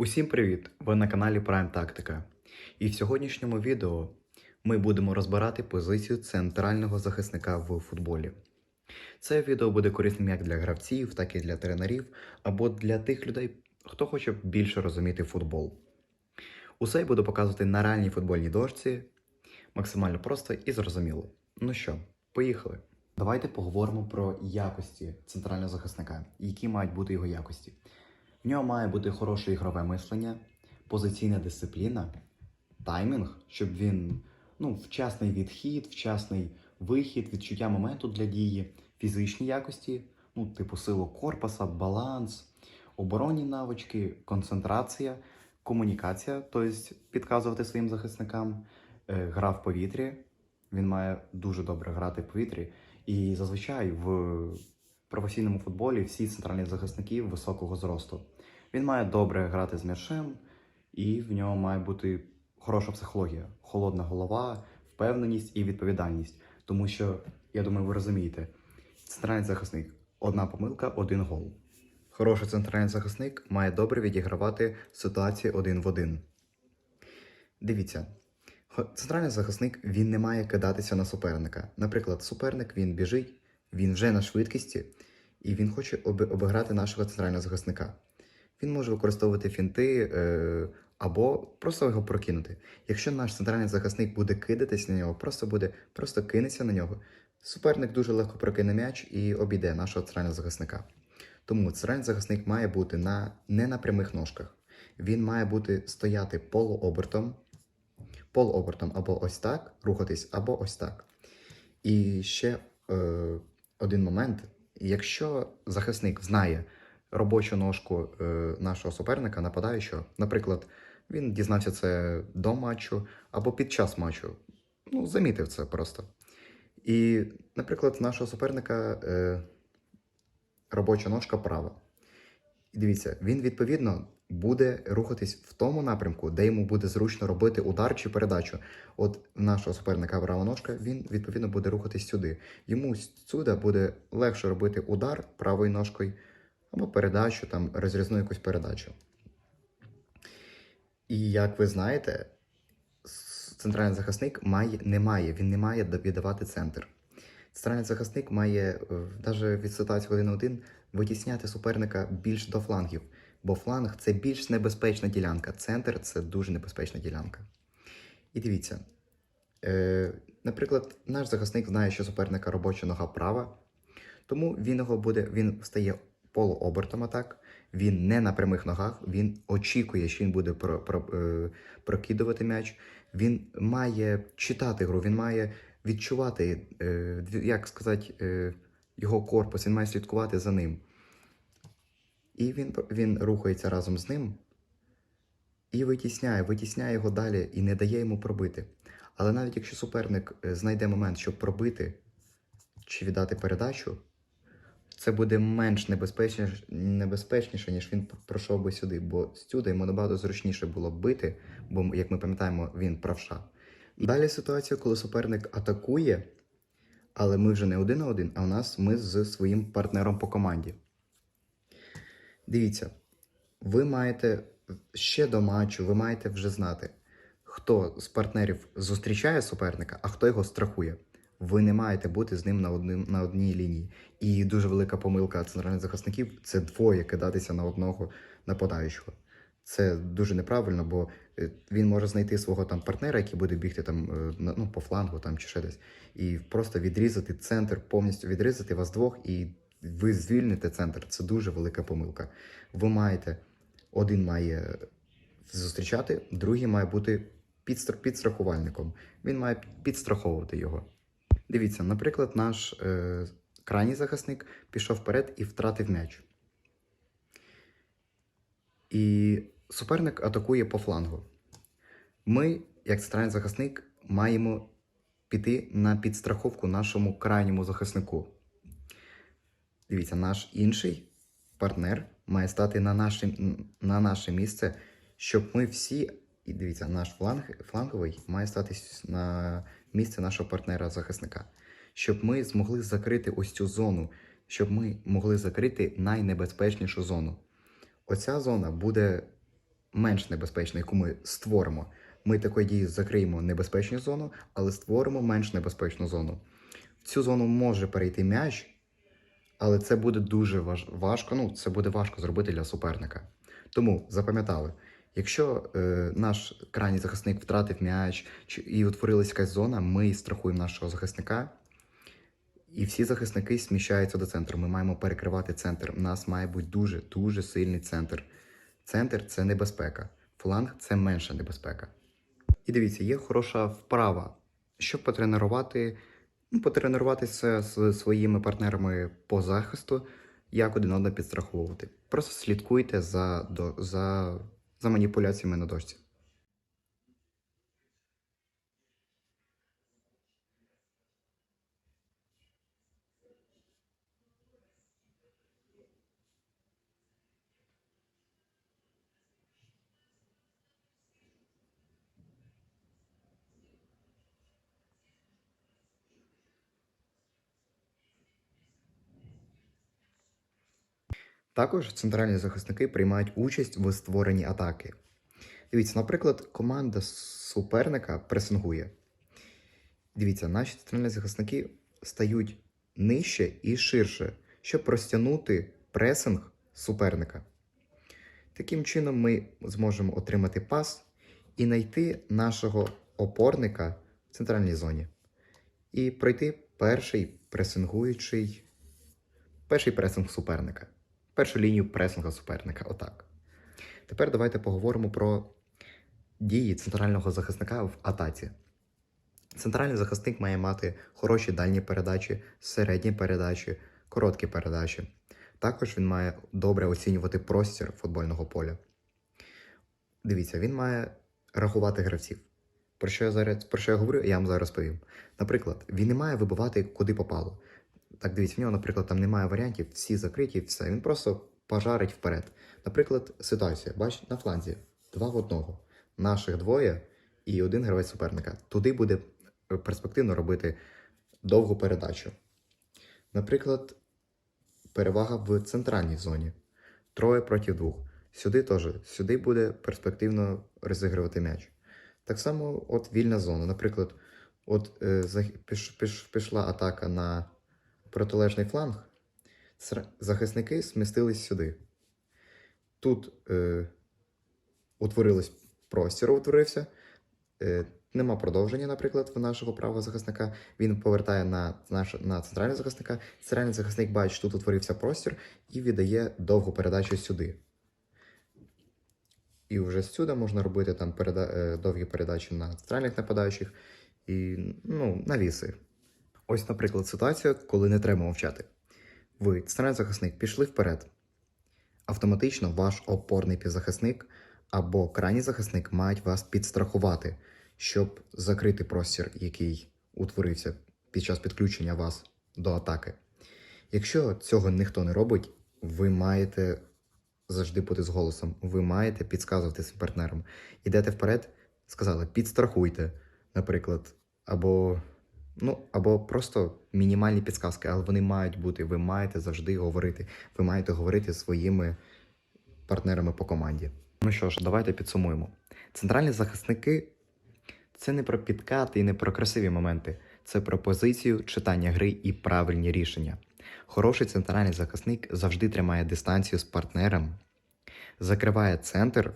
Усім привіт! Ви на каналі Prime Тактика. І в сьогоднішньому відео ми будемо розбирати позицію центрального захисника в футболі. Це відео буде корисним як для гравців, так і для тренерів, або для тих людей, хто хоче більше розуміти футбол. Усе я буду показувати на реальній футбольній дошці, максимально просто і зрозуміло. Ну що, поїхали. Давайте поговоримо про якості центрального захисника, які мають бути його якості. В нього має бути хороше ігрове мислення, позиційна дисципліна, таймінг, щоб він ну, вчасний відхід, вчасний вихід, відчуття моменту для дії, фізичні якості, ну, типу силу корпуса, баланс, оборонні навички, концентрація, комунікація, тобто підказувати своїм захисникам, е, гра в повітрі. Він має дуже добре грати в повітрі. І зазвичай в професійному футболі всі центральні захисники високого зросту. Він має добре грати з м'ячем, і в нього має бути хороша психологія, холодна голова, впевненість і відповідальність. Тому що, я думаю, ви розумієте, центральний захисник одна помилка, один гол. Хороший центральний захисник має добре відігравати ситуації один в один. Дивіться, центральний захисник він не має кидатися на суперника. Наприклад, суперник він біжить, він вже на швидкості, і він хоче обіграти нашого центрального захисника. Він може використовувати фінти е, або просто його прокинути. Якщо наш центральний захисник буде кидатись на нього, просто буде просто кинеться на нього. Суперник дуже легко прокине м'яч і обійде нашого центрального захисника. Тому центральний захисник має бути на, не на прямих ножках. Він має бути стояти полуобертом, полуобертом або ось так, рухатись, або ось так. І ще е, один момент: якщо захисник знає робочу ножку е, нашого суперника, нападаючого, наприклад, він дізнався це до матчу або під час матчу, ну, замітив це просто. І, наприклад, нашого суперника е, робоча ножка права. І дивіться, він відповідно буде рухатись в тому напрямку, де йому буде зручно робити удар чи передачу. От нашого суперника права ножка, він відповідно буде рухатись сюди. Йому сюди буде легше робити удар правою ножкою або передачу, там розрізну якусь передачу. І як ви знаєте, центральний захисник має, не має, він не має да- віддавати центр. Центральний захисник має навіть від ситуації один на один витісняти суперника більш до флангів, бо фланг це більш небезпечна ділянка, центр це дуже небезпечна ділянка. І дивіться, е, наприклад, наш захисник знає, що суперника робоча нога права, тому він його буде, він стає полуобертом атак, він не на прямих ногах, він очікує, що він буде про, про, е, прокидувати м'яч. Він має читати гру, він має відчувати, е, як сказати, е, його корпус, він має слідкувати за ним. І він, він рухається разом з ним і витісняє, витісняє його далі і не дає йому пробити. Але навіть якщо суперник е, знайде момент, щоб пробити чи віддати передачу, це буде менш небезпечніше, небезпечніше, ніж він пройшов би сюди, бо сюди йому набагато зручніше було бити, бо, як ми пам'ятаємо, він правша. Далі ситуація, коли суперник атакує, але ми вже не один на один, а у нас ми з своїм партнером по команді. Дивіться, ви маєте ще до матчу, ви маєте вже знати, хто з партнерів зустрічає суперника, а хто його страхує. Ви не маєте бути з ним на, одним, на одній лінії. І дуже велика помилка центральних захисників це двоє кидатися на одного нападаючого. Це дуже неправильно, бо е, він може знайти свого там партнера, який буде бігти там е, ну, по флангу там, чи ще десь, і просто відрізати центр, повністю відрізати вас двох, і ви звільните центр. Це дуже велика помилка. Ви маєте, один має зустрічати, другий має бути підстра- підстрахувальником. Він має підстраховувати його. Дивіться, наприклад, наш е, крайній захисник пішов вперед і втратив м'яч. І суперник атакує по флангу. Ми, як центральний захисник, маємо піти на підстраховку нашому крайньому захиснику. Дивіться, наш інший партнер має стати на наше, на наше місце, щоб ми всі. І дивіться, наш фланг, фланговий має стати на місце нашого партнера-захисника, щоб ми змогли закрити ось цю зону, щоб ми могли закрити найнебезпечнішу зону. Оця зона буде менш небезпечна, яку ми створимо. Ми такою дією закриємо небезпечну зону, але створимо менш небезпечну зону. В цю зону може перейти м'яч, але це буде дуже важ... важко. Ну, це буде важко зробити для суперника. Тому запам'ятали, якщо е, наш крайній захисник втратив м'яч чи і утворилась якась зона, ми страхуємо нашого захисника. І всі захисники сміщаються до центру. Ми маємо перекривати центр. У нас має бути дуже дуже сильний центр. Центр це небезпека, фланг це менша небезпека. І дивіться, є хороша вправа, щоб потренувати, ну, потренуватися з своїми партнерами по захисту, як один одного підстраховувати. Просто слідкуйте за, до, за, за маніпуляціями на дошці. Також центральні захисники приймають участь в створенні атаки. Дивіться, наприклад, команда суперника пресингує. Дивіться, наші центральні захисники стають нижче і ширше, щоб розтягнути пресинг суперника. Таким чином, ми зможемо отримати пас і знайти нашого опорника в центральній зоні. І пройти перший пресингуючий, перший пресинг суперника першу лінію пресинга суперника. Отак. Тепер давайте поговоримо про дії центрального захисника в атаці. Центральний захисник має мати хороші дальні передачі, середні передачі, короткі передачі. Також він має добре оцінювати простір футбольного поля. Дивіться, він має рахувати гравців. Про що я зараз про що я говорю, я вам зараз розповім. Наприклад, він не має вибивати куди попало. Так, дивіться, в нього, наприклад, там немає варіантів, всі закриті, все. Він просто пожарить вперед. Наприклад, ситуація, бачите, на фланзі два в одного. Наших двоє і один гравець суперника. Туди буде перспективно робити довгу передачу. Наприклад, перевага в центральній зоні. Троє проти двох. Сюди теж, сюди буде перспективно розігрувати м'яч. Так само, от вільна зона. Наприклад, от е, піш, піш, пішла атака на протилежний фланг, захисники смістились сюди. Тут е, утворилось простір, утворився. Е, Нема продовження, наприклад, в нашого правого захисника. Він повертає на наш, на центрального захисника. Центральний захисник бачить, тут утворився простір і віддає довгу передачу сюди. І вже сюди можна робити там переда... Е, довгі передачі на центральних нападаючих і ну, навіси. Ось, наприклад, ситуація, коли не треба мовчати. Ви, центральний захисник, пішли вперед. Автоматично ваш опорний півзахисник або крайній захисник мають вас підстрахувати, щоб закрити простір, який утворився під час підключення вас до атаки. Якщо цього ніхто не робить, ви маєте завжди бути з голосом, ви маєте підказувати своїм партнерам. Ідете вперед, сказали, підстрахуйте, наприклад, або. Ну, або просто мінімальні підсказки, але вони мають бути. Ви маєте завжди говорити. Ви маєте говорити своїми партнерами по команді. Ну що ж, давайте підсумуємо. Центральні захисники це не про підкати і не про красиві моменти, це про позицію, читання гри і правильні рішення. Хороший центральний захисник завжди тримає дистанцію з партнером, закриває центр,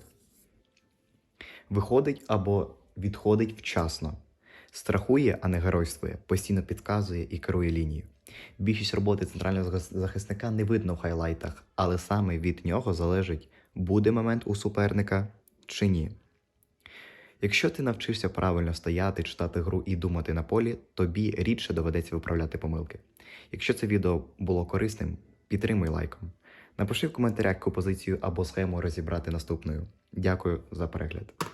виходить або відходить вчасно. Страхує, а не геройствує, постійно підказує і керує лінією. Більшість роботи центрального захисника не видно в хайлайтах, але саме від нього залежить, буде момент у суперника чи ні. Якщо ти навчишся правильно стояти, читати гру і думати на полі, тобі рідше доведеться виправляти помилки. Якщо це відео було корисним, підтримуй лайком. Напиши в коментарях яку позицію або схему розібрати наступною. Дякую за перегляд.